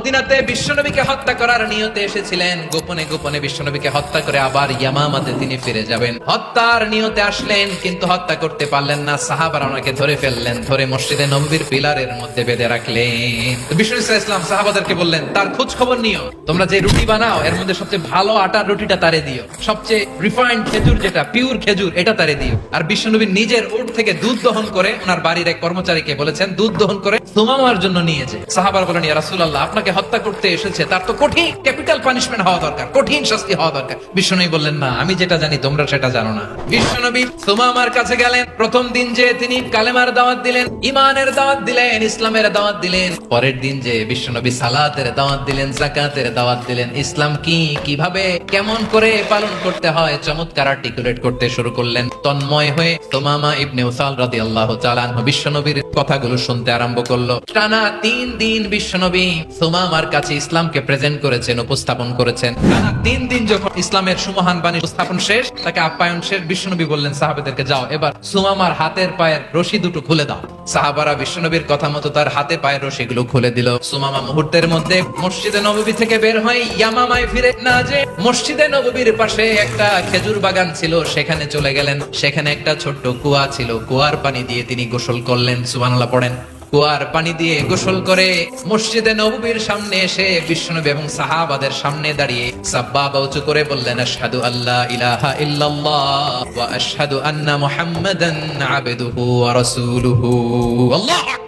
মদিনাতে বিশ্বনবীকে হত্যা করার নিয়তে এসেছিলেন। গোপনে গোপনে বিশ্বনবীকে হত্যা করে আবার ইয়ামামাতে তিনি ফিরে যাবেন। হত্যার নিয়তে আসলেন, কিন্তু হত্যা করতে পারলেন না। সাহাবারা ওনাকে ধরে ফেললেন, ধরে মসজিদে নবীর পিলারের মধ্যে বেঁধে রাখলেন। বিষ্ণু ইসলাম সাহাবাদেরকে বললেন, তার খোঁজ খবর নিও। তোমরা যে রুটি বানাও, এর মধ্যে সবচেয়ে ভালো আটার রুটিটা তারে দিও। সবচেয়ে রিফাইন্ড খেজুর যেটা পিওর খেজুর, এটা তারে দিও। আর বিশ্বনবী নিজের উট থেকে দুধ দহন করে ওনার বাড়ির এক কর্মচারীকে বলেছেন, দুধ দহন করে সুমামার জন্য নিয়েছে সাহাবার বলেন, ইয়া রাসূলুল্লাহ, আপনাকে হত্যা করতে এসেছে, তার তো কঠিন ক্যাপিটাল পানিশমেন্ট হওয়া দরকার, কঠিন শাস্তি হওয়া দরকার। বিশ্বনবী বললেন, না, আমি যেটা জানি, তোমরা সেটা জানো না। বিশ্বনবী সুমামার কাছে গেলেন। প্রথম দিন যে তিনি কালেমার দাওয়াত দিলেন ইমানের দাওয়াত দিলেন, ইসলামের দাওয়াত দিলেন। পরের দিন যে বিশ্বনবী সালাতের দাওয়াত দিলেন, জাকাতের দাওয়াত দিলেন, ইসলাম কি, কীভাবে, কেমন করে পালন করতে হয়, চমৎকার আর্টিকুলেট করতে শুরু করলেন। তন্ময় হয়ে তোমামা ইবনে উসাল রাদিয়াল্লাহু তাআলা আনহু বিশ্বনবীর কথাগুলো শুনতে আরম্ভ করল। টানা তিন দিন বিশ্বনবী সুমামার কাছে ইসলামকে প্রেজেন্ট করেছেন, উপস্থাপন করেছেন। তিন দিন যখন ইসলামের সুমহান বাণী উপস্থাপন শেষ, তাকে আপ্যায়ন শেষ, বিশ্বনবী বললেন, সাহাবেদেরকে যাও, এবার সুমামার হাতের পায়ের রশি দুটো খুলে দাও। সাহাবারা বিশ্বনবীর কথা মতো তার হাতে পায়ের রশিগুলো খুলে দিল। সুমামা মুহূর্তের মধ্যে মসজিদে নববী থেকে বের হয়ে ইয়ামামায় ফিরে না যে মসজিদে নববীর পাশে একটা খেজুর বাগান ছিল, সেখানে চলে গেলেন। সেখানে একটা ছোট্ট কুয়া ছিল। কুয়ার পানি দিয়ে তিনি গোসল করলেন। সুবহানাল্লাহ পড়েন। কুয়ার পানি দিয়ে গোসল করে মসজিদে নবীর সামনে এসে বিষ্ণু এবং সাহাবাদের সামনে দাঁড়িয়ে সাব্বা উঁচু করে বললেন, আশহাদু আল্লাহ ইলাহা ইল্লাল্লাহ ওয়া আশহাদু আন্না মুহাম্মাদান আবদুহু ওয়া রাসূলুহু আল্লাহু।